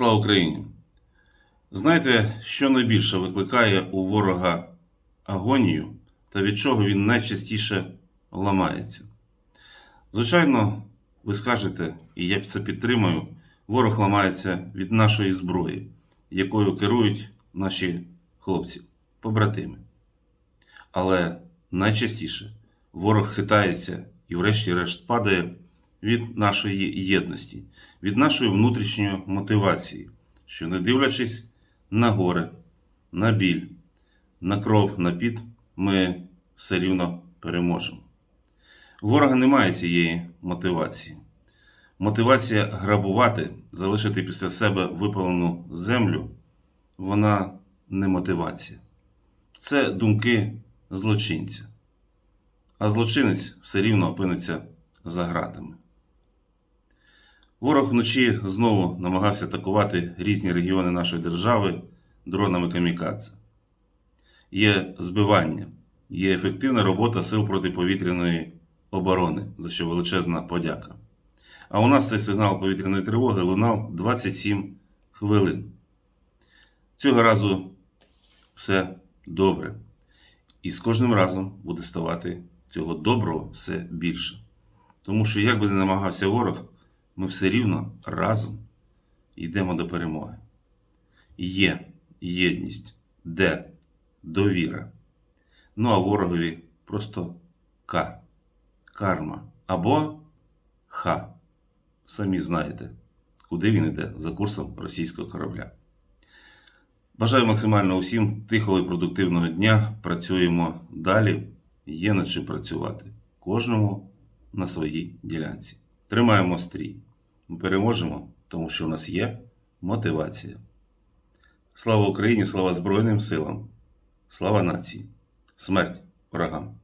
Слава Україні! Знаєте, що найбільше викликає у ворога агонію та від чого він найчастіше ламається? Звичайно, ви скажете, і я це підтримую, ворог ламається від нашої зброї, якою керують наші хлопці, побратими. Але найчастіше ворог хитається і, врешті-решт, падає від нашої єдності, від нашої внутрішньої мотивації, що не дивлячись на горе, на біль, на кров, на піт, ми все рівно переможемо. У ворога немає цієї мотивації. Мотивація грабувати, залишити після себе випалену землю, вона не мотивація. Це думки злочинця. А злочинець все рівно опиниться за ґратами. Ворог вночі знову намагався атакувати різні регіони нашої держави дронами камікадзе. Є збивання, є ефективна робота сил протиповітряної оборони, за що величезна подяка. А у нас цей сигнал повітряної тривоги лунав 27 хвилин. Цього разу все добре. І з кожним разом буде ставати цього доброго все більше. Тому що, як би не намагався ворог, ми все рівно разом йдемо до перемоги. Є єдність, де довіра. Ну а ворогові просто К. Карма. Або Х. Самі знаєте, куди він йде за курсом російського корабля. Бажаю максимально усім тихого і продуктивного дня. Працюємо далі. Є над чим працювати. Кожному на своїй ділянці. Тримаємо стрій. Ми переможемо, тому що у нас є мотивація. Слава Україні, слава Збройним силам, слава нації, смерть ворогам!